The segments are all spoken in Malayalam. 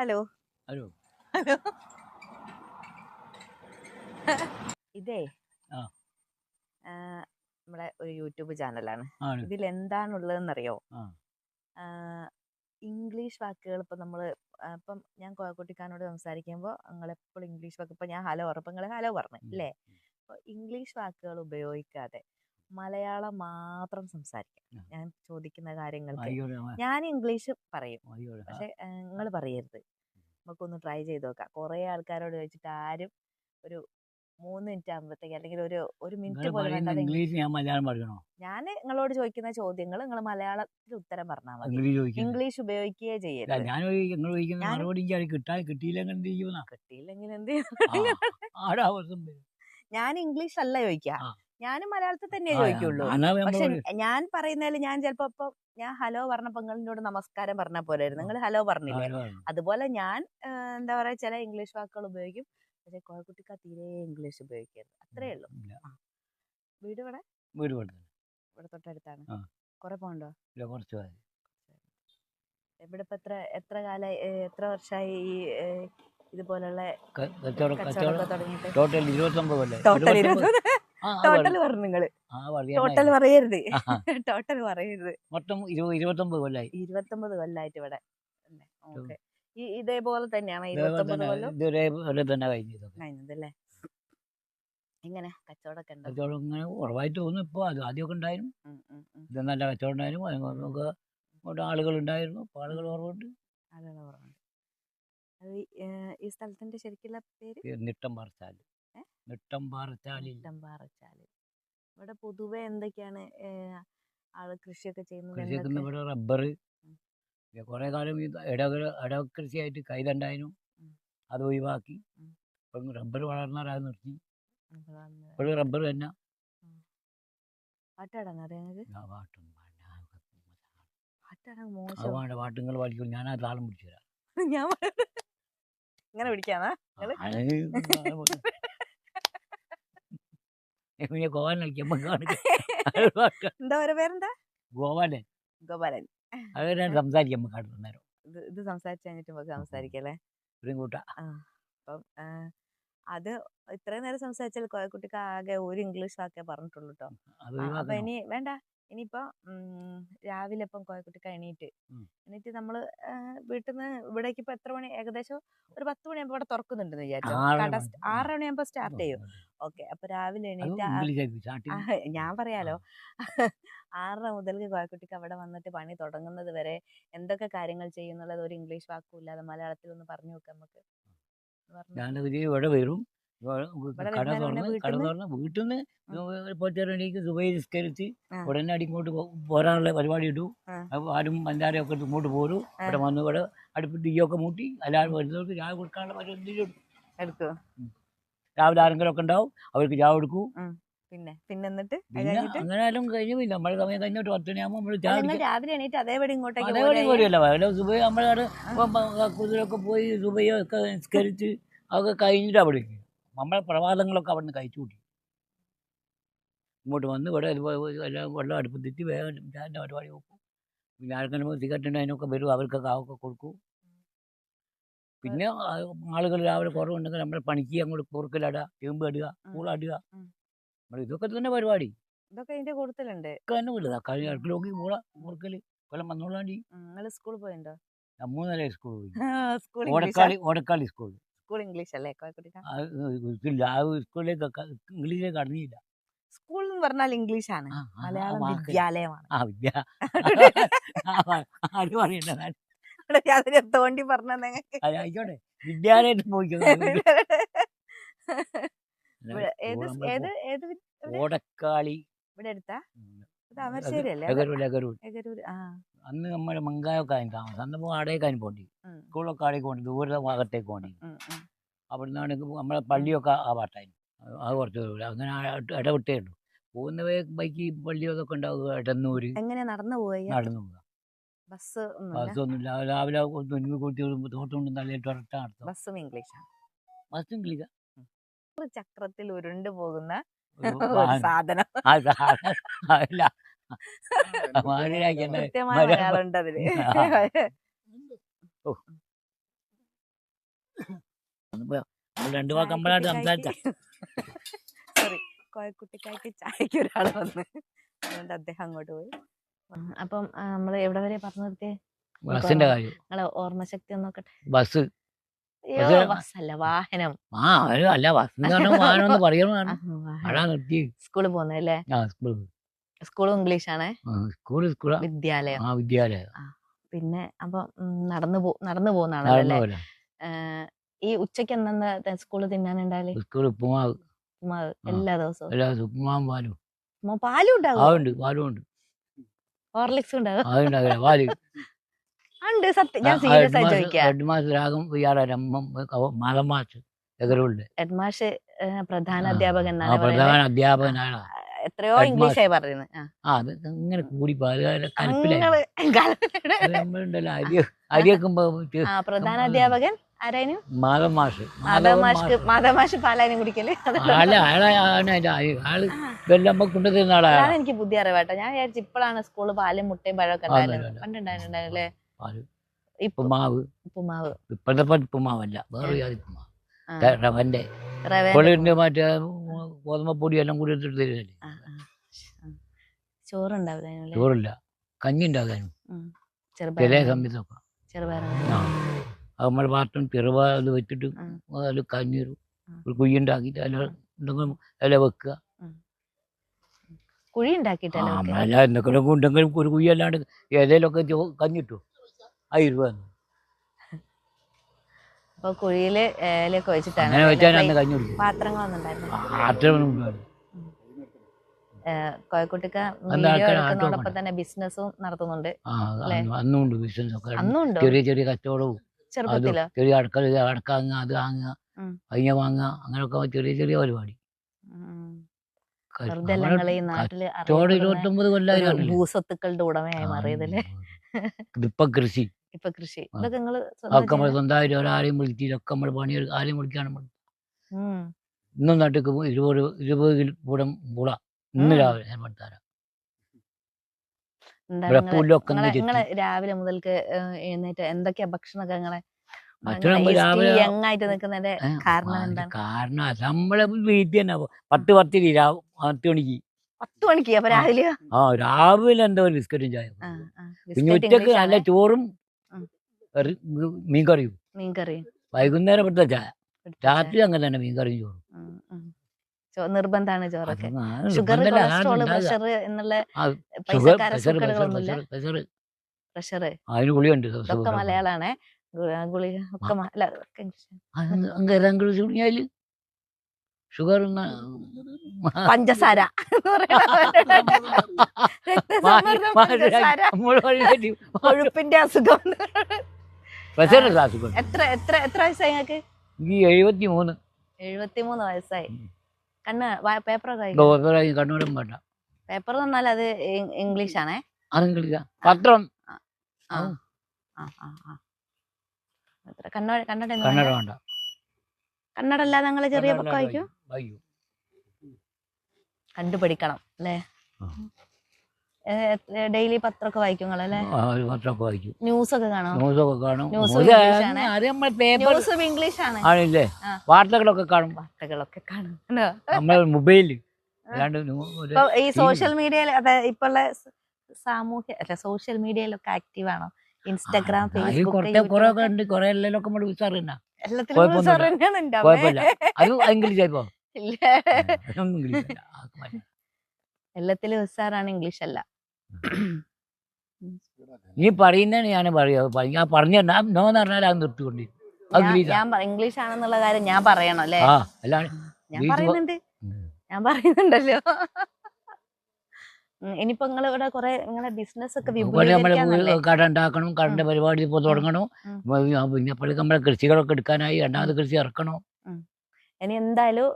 ഹലോ. ഹലോ. ഹലോ. ഇതേ. ആ. നമ്മുടെ ഒരു യൂട്യൂബ് ചാനലാണ്. ഇതിൽ എന്താണുള്ളതെന്നറിയോ ആ. ആ, ഇംഗ്ലീഷ് വാക്കുകൾ ഇപ്പം നമ്മൾ ഇപ്പം ഞാൻ കോയക്കുട്ടിക്കാനോട് സംസാരിക്കുമ്പോൾ നിങ്ങളെപ്പോഴും ഇംഗ്ലീഷ് വാക്ക് ഇപ്പം ഞാൻ ഹലോ പറഞ്ഞപ്പോൾ നിങ്ങൾ ഹലോ പറഞ്ഞു. അല്ലേ അപ്പോൾ ഇംഗ്ലീഷ് വാക്കുകൾ ഉപയോഗിക്കാതെ മലയാളം മാത്രം സംസാരിക്കാം. ഞാൻ ചോദിക്കുന്ന കാര്യങ്ങൾക്ക് ഞാൻ ഇംഗ്ലീഷ് പറയും. പക്ഷെ നിങ്ങൾ പറയരുത്. നമുക്കൊന്ന് ട്രൈ ചെയ്ത് നോക്കാം. കുറേ ആൾക്കാരോട് ചോദിച്ചിട്ട് ആരും ഒരു മൂന്ന് മിനിറ്റ് ആകുമ്പോഴത്തേക്ക് അല്ലെങ്കിൽ ഒരു ഒരു മിനിറ്റ് പോലും ഞാൻ നിങ്ങളോട് ചോദിക്കുന്ന ചോദ്യങ്ങൾ നിങ്ങൾ മലയാളത്തിൽ ഉത്തരം പറഞ്ഞാൽ മതി. ഇംഗ്ലീഷ് ഉപയോഗിക്കുകയേ ചെയ്യരുത്. കിട്ടിയില്ലെങ്കിൽ എന്ത്? ഞാൻ ഇംഗ്ലീഷ് അല്ല ചോദിക്കുക ആ. ഞാനും മലയാളത്തിൽ തന്നെ ചോദിക്കുള്ളൂ. പക്ഷെ ഞാൻ പറയുന്നതിൽ ഞാൻ ചിലപ്പോ ഇപ്പൊ ഞാൻ ഹലോ പറഞ്ഞപ്പോ നിങ്ങളോട് നമസ്കാരം പറഞ്ഞ പോലായിരുന്നു നിങ്ങൾ ഹലോ പറഞ്ഞില്ലേ? അതുപോലെ ഞാൻ എന്താ പറയാ ചില ഇംഗ്ലീഷ് വാക്കുകൾ ഉപയോഗിക്കും. പക്ഷെ കോഴക്കുട്ടിക്ക് തീരെ ഇംഗ്ലീഷ് ഉപയോഗിക്കരുത്. അത്രേ ഉള്ളൂ. വീട് ഇവിടെ വീട് ഇവിടെ തൊട്ടടുത്താണ്. കൊറേ പോണ്ടോ? കുറച്ച് ഇവിടെ ഇപ്പൊ എത്ര എത്ര കാല എത്ര വർഷമായി ഈ ഇതുപോലുള്ള ടോട്ടൽ ഇരുപത്തൊമ്പത് കൊല്ലേ ടോട്ടൽ പറഞ്ഞു നിങ്ങൾ. ടോട്ടൽ പറയരുത്. ടോട്ടൽ പറയരുത്. മൊത്തം ഇരുപത് ഇരുപത്തൊമ്പത് കൊല്ലായി. ഇരുപത്തൊമ്പത് കൊല്ലായിട്ട് ഇവിടെ ഈ ഇതേപോലെ തന്നെയാണ് ഇതേപോലെ ഇരുപത്തൊമ്പത് കൊല്ലം? ഇതുവരെ പോലെ തന്നെ കഴിഞ്ഞു ഇതൊക്കെ. കഴിഞ്ഞതല്ലേ? എങ്ങനെ? കച്ചവടമൊക്കെ ഉണ്ടോ? കച്ചവടം ഇങ്ങനെ കുറവായിട്ട് തോന്നുന്നു ഇപ്പോൾ അത് ആദ്യമൊക്കെ ഉണ്ടായിരുന്നു. ഇത് നല്ല കച്ചവടം ഉണ്ടായിരുന്നു. നമുക്ക് ഇങ്ങോട്ട് ആളുകൾ ഉണ്ടായിരുന്നു. ഇപ്പോൾ ആളുകൾ കുറവുണ്ട്. ആളുകൾ കുറവുണ്ട്. അത് ഈ, സ്ഥലത്തിന്റെ ശരിക്കുള്ള പേര്? നിട്ടം പാറച്ചാൽ ഏ? നിട്ടം പാറച്ചാലിൽ. പാറച്ചാൽ ഇവിടെ പൊതുവെ എന്തൊക്കെയാണ് ആൾ കൃഷിയൊക്കെ ചെയ്യുന്നത്? ഇവിടെ റബ്ബർ കുറെ കാലം ഈ ഇട ഇടകൃഷിയായിട്ട് കൈതണ്ടായിരുന്നു. അത് ഒഴിവാക്കി. ഇപ്പം റബ്ബർ വളർന്നവരാത് നിർത്തി. ഇപ്പോഴും റബ്ബർ തന്നെ. പാട്ടാടാൻ അറിയാം നിങ്ങൾക്ക് ആ പാട്ടും പാടാ, പാട്ടാടാൻ അത് മോശം. വേണ്ട പാട്ടുകൾ പാടിക്കും. ഞാൻ ആ താളം പിടിച്ചു തരാം. ഞാൻ ഇങ്ങനെ പിടിക്കാന്നാ നിങ്ങൾ? പിന്നെ ഗോവാൻ കളിക്കുമ്പോൾ എന്താ ഓരോ പേരെന്താ? ഗോപാലൻ. അത് ഞാൻ സംസാരിക്കാം നമുക്ക് നേരം ഇത് ഇത് സംസാരിച്ച് കഴിഞ്ഞിട്ട് നമുക്ക് ഇവരും കൂട്ടാ. അപ്പം അത് ഇത്രയും നേരം സംസാരിച്ചാൽ കോയക്കുട്ടിക്ക് ആകെ ഒരു ഇംഗ്ലീഷ് വാക്കേ പറഞ്ഞിട്ടുള്ളൂ കേട്ടോ അപ്പൊ ഇനി വേണ്ട. ഇനിയിപ്പോ രാവിലെ ഇപ്പം കോയക്കുട്ടിക്ക എണീറ്റ്. എണീറ്റ് നമ്മൾ വീട്ടിൽ നിന്ന് ഇവിടേക്ക് ഇപ്പൊ എത്ര മണി? ഏകദേശം ഒരു പത്ത് മണിയാകുമ്പോ ഇവിടെ തുറക്കുന്നുണ്ടെന്ന് വിചാരിച്ചു. ആറര മണിയാകുമ്പോ സ്റ്റാർട്ട് ചെയ്യും. ഓക്കെ. അപ്പൊ രാവിലെ എണീറ്റ് ഞാൻ പറയാലോ. ആറര മുതൽക്ക് കോയക്കുട്ടിക്ക് അവിടെ വന്നിട്ട് പണി തുടങ്ങുന്നത് വരെ എന്തൊക്കെ കാര്യങ്ങൾ ചെയ്യുന്നുള്ളത് ഒരു ഇംഗ്ലീഷ് വാക്കും ഇല്ലാതെ മലയാളത്തിൽ ഒന്ന് പറഞ്ഞു നോക്കാം നമുക്ക്. ഞാനത് ഇവിടെ വരും. കട തുറന്ന് കട തുറന്ന് വീട്ടിൽ നിന്ന് പച്ചരണിക്ക് സുബൈ നിസ്കരിച്ച്. ഉടനെ അടിങ്ങോട്ട് പോരാനുള്ള പരിപാടി ഇട്ടു. ആരും പഞ്ചാരയൊക്കെ ഒക്കെ ഇങ്ങോട്ട് പോരും. ഇവിടെ വന്ന് ഇവിടെ അടുപ്പിട്ട് തീയൊക്കെ മൂട്ടി. എല്ലാവരും വരുന്നവർക്ക് ചായ കൊടുക്കാനുള്ള പരിപാടി. എടുക്കോ? രാവിലെ ആരെങ്കിലും ഒക്കെ ഉണ്ടാവും അവർക്ക് ചായ കൊടുക്കും. പിന്നെ പിന്നെ എന്നിട്ട് അത് അങ്ങനെ ആയാലും കഴിഞ്ഞു പിന്നെ സമയത്ത് സമയം കഴിഞ്ഞിട്ട് പത്ത് മണിയാകുമ്പോൾ നമ്മൾ രാവിലെ എണീറ്റ് അതേപടി ഇങ്ങോട്ടേക്ക് അതേപടി പോലെയല്ല വല്ല സുബൈ നമ്മളവിടെ കുതിരൊക്കെ പോയി സുബൈയൊക്കെ നിസ്കരിച്ച് അതൊക്കെ കഴിഞ്ഞിട്ട് അവിടെ. നമ്മളെ പ്രഭാതങ്ങളൊക്കെ അവിടെ നിന്ന് കഴിച്ചു കൂട്ടി. ഇങ്ങോട്ട് വന്ന് ഇവിടെ എല്ലാം വെള്ളം അടുപ്പത്തിട്ട് വേഗം ചായന്റെ പരിപാടി നോക്കും പിന്നെ ആർക്കെങ്കിലും സിഗരറ്റ് അതിനൊക്കെ വരും അവർക്കൊക്കെ കാവൊക്കെ കൊടുക്കും. പിന്നെ ആളുകൾ രാവിലെ കുറവുണ്ടെങ്കിൽ നമ്മളെ പണിക്ക് അങ്ങോട്ട് കുറുക്കലടുക ചേമ്പ് ഇടുക ഉം. പൂളടുക നമ്മൾ ഇതൊക്കെ തന്നെ പരിപാടി. ഇതൊക്കെ ഇതിന്റെ കൂടുതലുണ്ട് കഴിഞ്ഞ പൂള കൊല്ലം വന്നോളാണ്ടി നിങ്ങൾ സ്കൂളിൽ പോയിണ്ടോ? മൂന്നര സ്കൂൾ പോയി. School English? Odakkali Odakkali school school English അല്ലേ കോയക്കുട്ടിക്ക ഇല്ല. ആ സ്കൂളിലേക്ക് ക- ഇംഗ്ലീഷിലേക്ക് കടന്നില്ല. സ്കൂൾ എന്ന് പറഞ്ഞാൽ ഇംഗ്ലീഷ് ആണ് മലയാളം ആ വാക്ക്. വിദ്യാലയമാണ്. ആ വിദ്യ. അതിന് തോണ്ടി പറഞ്ഞ ആയിക്കോട്ടെ. വിദ്യാലയത്തിൽ പോയിക്കോ ഏത് സ്- ഏത് ഏത് എവിടെ? ഓടക്കാളി. ഇവിടെ അന്ന് നമ്മുടെ മങ്കായൊക്കെ താമസം. അന്ന് ആടേക്കാനും പോണ്ടി. സ്കൂളൊക്കെ ആടേക്ക് പോണ്ടി. ദൂരെ ഭാഗത്തേക്ക് പോണ്ടി. അവിടെ നിന്നാണ് നമ്മളെ പള്ളിയൊക്കെ ആ പാട്ടായി അത് കുറച്ച് ദൂരം. അങ്ങനെ ഇടവിട്ടേ ഉള്ളൂ. പോകുന്ന ബൈക്ക് പള്ളിയൊക്കെ ഉണ്ടാവുക ഇടന്നൂര് എങ്ങനെ നടന്നു പോയി നടന്നു പോവുക. ബസ് ബസ്സൊന്നുമില്ല രാവിലെ തുന്നി കൂട്ടി തള്ളിയിട്ട് ഒരട്ട നടത്തും ബസ്സും ഇംഗ്ലീഷാണ് ബസ് ഇംഗ്ലീഷ്? ചക്രത്തിൽ ഉരുണ്ടു പോകുന്ന. സാധനം. രണ്ടു വാക്ക് നമ്മളായിട്ട് സംസാരിച്ച. സോറി ചായക്ക് ഒരാൾ വന്ന്. അതുകൊണ്ട് അദ്ദേഹം അങ്ങോട്ട് പോയി. അപ്പം നമ്മൾ എവിടെ വരെ പറഞ്ഞു നിർത്തിയേ? ബസ്സിന്റെ കാര്യം. നിങ്ങളെ ഓർമ്മശക്തി നോക്കട്ടെ ബസ്. ബസ്സല്ല വാഹനം. ആ അല്ല ബസ് വാഹനം നിർത്തി. സ്കൂളിൽ പോകുന്നല്ലേ സ്കൂളും ഇംഗ്ലീഷ് ആണേ സ്കൂൾ സ്കൂൾ വിദ്യാലയം. ആ വിദ്യാലയം. പിന്നെ അപ്പൊ നടന്നു പോ നടന്നു പോകുന്നതാണല്ലേ അല്ലേ ഈ ഉച്ചയ്ക്ക് എന്താ സ്കൂളിൽ തിന്നാനുണ്ടാവില്ലേ സ്കൂൾ ഉപ്പുമാവ്. ഉപ്മാവ് എല്ലാ ദിവസവും? എല്ലാ ദിവസവും ഉപ്പുമാവും പാലും. പാലും ഉണ്ടാവും? പാലും ഉണ്ട് ഹോർലിക്സ് ഉണ്ട് സത്യം. ഞാൻ സീരിയസ് ആയി ചോദിക്കാം. ഹെഡ്മാഷ് പ്രധാന അധ്യാപകൻ അധ്യാപകനാണ്. എത്രയോ ഇംഗ്ലീഷായി പറയുന്നത്. ആ. അത് ഇങ്ങനെ കൂടി പാൽ കലപ്പിലായി. അങ്ങൾ കലപ്പിലാണ്. അത് നമ്മളുണ്ടല്ലോ അരി അരിയൊക്കുമ്പോ ആ പ്രധാന അധ്യാപകൻ ആരായിരുന്നു പാലാനും കുടിക്കൽ. ആളെ കൊണ്ടുതരുന്ന എനിക്ക് ബുദ്ധി അറിവാട്ടോ. ഞാൻ വിചാരിച്ചു ഇപ്പോഴാണ് സ്കൂളിൽ പാലും മുട്ടയും പഴമൊക്കെ ഉപ്പുമാവ്. ഉപ്പുമാവ്. ഇപ്പോഴത്തെ ഉപ്പുമാവല്ല. വേറെ ജാതി ഉപ്പുമാവ്. റവന്റെ. മറ്റേ ഗോതമ്പപ്പൊടി എല്ലാം കൂടി എടുത്തിട്ട് തരുന്നില്ലേ. ചോറുണ്ടാവില്ല ചോറില്ല. കഞ്ഞി ഉണ്ടാകാനും ചെറുപയർ സമയത്തൊക്കെ ചെറുപയർ അത് നമ്മൾ പാത്രം അത് വെച്ചിട്ട്. അതിൽ കഞ്ഞീരും. ഒരു കുയ്യുണ്ടാക്കിയിട്ട് അതിൽ എന്തെങ്കിലും ഇല വെക്കുക. കുഴി ആ? നമ്മളല്ല എന്തെങ്കിലും ഉണ്ടെങ്കിലും ഒരു കുഴി അല്ലാണ്ട് ഏതെങ്കിലുമൊക്കെ കഞ്ഞിട്ടു? ആയിരം അപ്പൊ കുഴിയിൽ ഏലൊക്കെ വെച്ചിട്ടാണ് അങ്ങനെ അല്ലേ? വെച്ചാൽ പ്ലേറ്റ്- അന്ന് കഞ്ഞി കുടിക്കും പാത്രങ്ങളൊന്നും ഉണ്ടായിരുന്നു ആറ്റം കോയക്കുട്ടിക്ക വീഡിയോ തന്നെ ബിസിനസ്സും നടത്തുന്നുണ്ട് ആ ബിസിനസ് ചെറിയ ചെറിയ കച്ചവടവും. ചെറുപ്പത്തിലോ. ചെറിയ അടക്ക അടക്ക വാങ്ങുക അത് വാങ്ങുക. അയ്യ വാങ്ങുക അങ്ങനെയൊക്കെ ചെറിയ ചെറിയ പരിപാടി. ഇരുപത്തൊമ്പത് കൊല്ലം? ഭൂസ്വത്തുക്കളുടെ ഉടമയായി മാറിയതല്ലേ? ഇപ്പൊ കൃഷി. ഇപ്പൊ കൃഷി. ആ. ഇതൊക്കെ നിങ്ങൾ സ്വന്തം ഒക്കെ നമ്മൾ ചെയ്യുന്ന- സ്വന്തമായിട്ട് ഒരാരെയും വിളിച്ചിട്ടൊക്കെ നമ്മൾ പണിയെടുക്കുക ആരെയും വിളിക്കാണ് നമ്മൾ ഉം. ഇന്നും നാട്ടിക്ക് ഇരുപത് ഇരുപത് കിലോ പൂടം പൂള ഇന്ന് രാവിലെ ഞാൻ ഇവിടെ നിങ്ങൾ രാവിലെ മുതൽക്ക് എഴുന്നേറ്റ് എന്തൊക്കെയാ ഭക്ഷണമൊക്കെ നിങ്ങളെ? യങ്ങായിട്ട് നിൽക്കുന്നതിന്റെ കാരണം എന്താണ്? കാരണം നമ്മളെ വീട്ടിൽ തന്നെ പത്ത് പത്ത് പത്ത് മണിക്ക്. പത്ത് മണിക്ക് അപ്പൊ. രാവിലെ ആ രാവിലെ എന്തോ ബിസ്ക്കറ്റും ചായ പിന്നെ ഉച്ചയ്ക്ക് നല്ല ചോറും മീൻകറിയും കറി മീൻകറിയും. മീൻകറി വൈകുന്നേരം ഇവിടുത്തെ ചായ. രാത്രി അങ്ങനെ തന്നെ മീൻകറിയും ചോറും. നിർബന്ധാണ് ചോറൊക്കെ. Sugar cholesterol. പ്രഷർ എന്നുള്ള ഷുഗർ പ്രഷർ അതിന് ഗുളിയുണ്ട് മലയാളാണേ. ഗുളിക ഒക്കെ അല്ല ഒക്കെ ഇംഗ്ലീഷ്. അങ്ങനെ ഷുഗർ പഞ്ചസാര കൊഴുപ്പിന്റെ അസുഖം എത്ര എത്ര എത്ര വയസ്സായി നിങ്ങൾക്ക് എഴുപത്തിമൂന്ന്. എഴുപത്തി മൂന്ന് എഴുപത്തിമൂന്ന് വയസ്സായി. കണ്ണ് പേപ്പറൊക്കെ കണ്ണൂരും വേണ്ട പേപ്പർ തന്നാൽ അത് ഇംഗ്ലീഷ്? ആണേ പത്രം കന്നഡ ഒന്നും വേണ്ട? അല്ലാതെ നിങ്ങൾ ചെറിയ പക്കം വായിക്കും. കണ്ടുപിടിക്കണം അല്ലേ. ഡെയിലി പത്രമൊക്കെ വായിക്കും അല്ലേ പത്രമൊക്കെ വായിക്കും. ന്യൂസ് ഒക്കെ കാണോ കാണും. ന്യൂസ് ആണ്. പേപ്പർ ന്യൂസും ഇംഗ്ലീഷ് ആണ് ആണില്ലേ വാർത്തകളൊക്കെ കാണും. വാർത്തകളൊക്കെ കാണും? നമ്മൾ മൊബൈലിൽ ഈ സോഷ്യൽ മീഡിയയിൽ അതെ ഇപ്പൊ സാമൂഹ്യ അല്ല സോഷ്യൽ മീഡിയയിലൊക്കെ ആക്റ്റീവ് ആണോ ഇൻസ്റ്റാഗ്രാം ഫേസ്ബുക്ക് ഒക്കെ. എല്ലാത്തിലും ഉസാറാണ് ഇംഗ്ലീഷ് അല്ല. നീ പറയുന്നതാണ് ഞാൻ പറയുക. ഞാൻ പറഞ്ഞ നോ എന്ന് പറഞ്ഞാൽ അത് നിർത്തിക്കൊണ്ട് അത് ഞാൻ- ഞാൻ ഇംഗ്ലീഷ് ആണെന്നുള്ള കാര്യം ഞാൻ പറയണം അല്ലേ? ആ അല്ലാണ്ട് ഞാൻ പ- പറയുന്നുണ്ട്. ഞാൻ പറയുന്നുണ്ടല്ലോ. ഉം, ഇനിയിപ്പോ നിങ്ങൾ ഇവിടെ കുറെ നിങ്ങളെ ബിസിനസ് ഒക്കെ അതുപോലെ നമ്മൾ വിപുലീകരിക്കാന്നല്ലേ വീ- കട ഉണ്ടാക്കണം കടന്റെ പരിപാടി ഇപ്പോൾ തുടങ്ങണം. ഉം. പിന്നെ അപ്പോഴേക്കും നമ്മളെ കൃഷികളൊക്കെ എടുക്കാനായി. രണ്ടാമത് കൃഷി ഇറക്കണം. ഇനി എന്തായാലും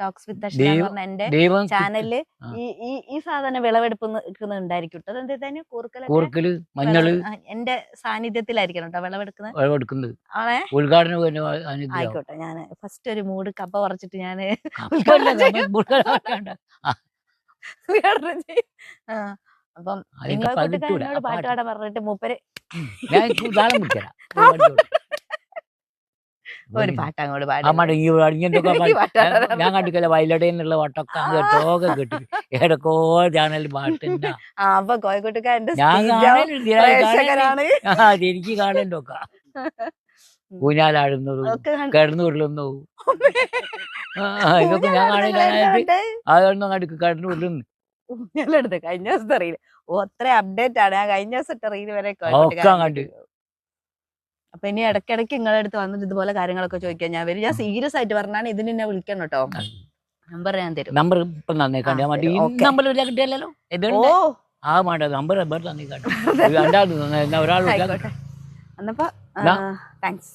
ടോക്സ് വിത്ത് പറഞ്ഞ എന്റെ ചാനലിൽ ഈ ഈ ഈ സാധനം വിളവെടുപ്പുന്നുണ്ടായിരിക്കും കേട്ടോ അതെന്താ കൂർക്കലൊക്കെ കൂർക്കൽ മഞ്ഞൾ. എന്റെ സാന്നിധ്യത്തിലായിരിക്കണം കേട്ടോ വിളവെടുക്കുന്നത്. വിളവെടുക്കുന്നത്. ആണേ? ഉദ്ഘാടനം ആയിക്കോട്ടെ ഞാൻ ഫസ്റ്റ് ഒരു മൂട് കപ്പ പറിച്ചിട്ട് ഞാൻ അപ്പം നിങ്ങളെ കൂട്ടുകാരനോട് കൂട്ടുകാരൻ കിട്ടൂല. എന്നോട് ആ പാട്ട് പാട്ട്. പാടാൻ പറഞ്ഞിട്ട് മൂപ്പര് ഞാൻ ഒരു പാട്ട് അങ്ങോട്ട് പാടി പാട്ടാടാൻ ഞാൻ കണ്ടിക്കല്ല വയലടയെന്നുള്ള വട്ടൊക്കെ കേട്ടോക്കെ കേട്ടു ഏടക്കോ ചാനൽ പാട്ടുണ്ട് അപ്പൊ കോഴിക്കോട്ടുകാരന്റെ എനിക്ക് കാണണ്ടൊക്കെ ഊഞ്ഞാലാടുന്നതും കിടന്നു വിടലുന്നു ഇതൊക്കെ ഞാൻ കാണില്ല ഊഞ്ഞാലാടുന്നതിന്റെ അതൊന്നും കിടന്നു വിടലുന്നു ഊഞ്ഞാലെടുത്ത് കഴിഞ്ഞ ദിവസത്തെ റീൽ. ഓ അത്ര അപ്ഡേറ്റ് ആണ്. ഞാൻ കഴിഞ്ഞ ദിവസത്തെ റീൽ വരെ ഒക്കെ കണ്ട്. അപ്പൊ ഇനി ഇടയ്ക്കിടയ്ക്ക് നിങ്ങളുടെ അടുത്ത് വന്നിട്ട് ഇതുപോലെ കാര്യങ്ങളൊക്കെ ചോദിക്കാൻ ഞാൻ വരും. ഞാൻ സീരിയസ് ആയിട്ട് പറഞ്ഞാണ് ഇതിന് എന്നെ വിളിക്കണം കേട്ടോ. നമ്പർ ഞാൻ തരും. നമ്പർ ഇപ്പൊ നമ്പർ കിട്ടിയല്ലോ ഓ. ആ വേണ്ട നമ്പർ ഒരാൾ എന്നപ്പോ. താങ്ക്സ്